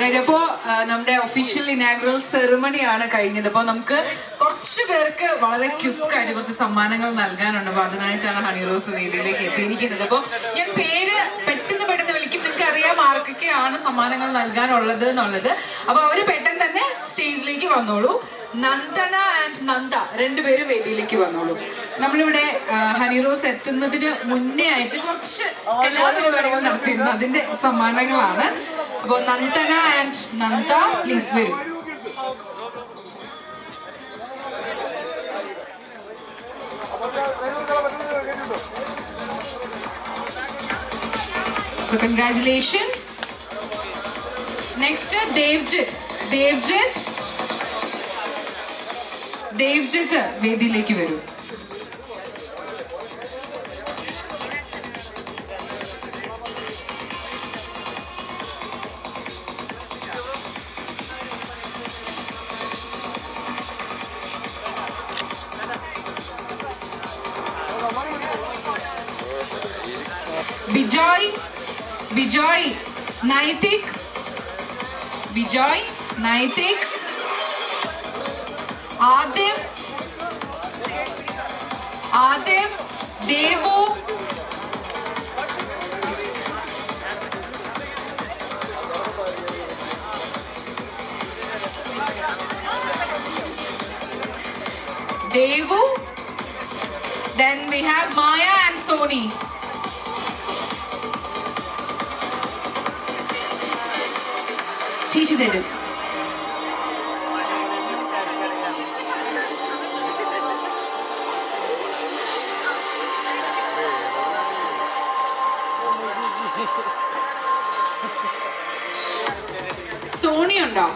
കഴിഞ്ഞപ്പോ നമ്മുടെ official inaugural ceremony ആണ് കഴിഞ്ഞത്. അപ്പൊ നമുക്ക് കുറച്ച് പേർക്ക് വളരെ ക്യുക്കായിട്ട് കുറച്ച് സമ്മാനങ്ങൾ നൽകാനുണ്ട്. അപ്പൊ അതിനായിട്ടാണ് ഹണി റോസ് വേദിയിലേക്ക് എത്തിയിരിക്കുന്നത്. അപ്പൊ ഞാൻ പേര് പെട്ടെന്ന് പെട്ടെന്ന് വിളിക്കും. നിങ്ങൾക്ക് അറിയാം ആർക്കൊക്കെയാണ് സമ്മാനങ്ങൾ നൽകാനുള്ളത് എന്നുള്ളത്. അപ്പൊ അവർ പെട്ടെന്ന് തന്നെ സ്റ്റേജിലേക്ക് വന്നോളൂ. നന്ദന ആൻഡ് നന്ദ രണ്ടുപേരും വേദിയിലേക്ക് വന്നോളൂ നമ്മളിവിടെ ഹണി റോസ് എത്തുന്നതിന് മുന്നേ ആയിട്ട് കുറച്ച് കലാപരിപാടികൾ നടത്തിയിരുന്നു അതിന്റെ സമ്മാനങ്ങളാണ് അപ്പൊ നന്ദന ആൻഡ് നന്ദ പ്ലീസ് വരും So congratulations. Next Devjit. Devjit Devjit വേദിയിലേക്ക് വരൂ. Bijoy Bijoy Naithik Bijoy Naithik ആദിവ് ആദിവ് Devu Devu then we have Maya and Sony ചേച്ചി തരും Sony ഉണ്ടോ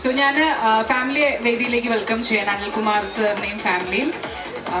സോ ഞാൻ ഫാമിലി വേദിയിലേക്ക് വെൽക്കം ചെയ്യാൻ അനിൽകുമാർ സാറിനെയും ഫാമിലിയും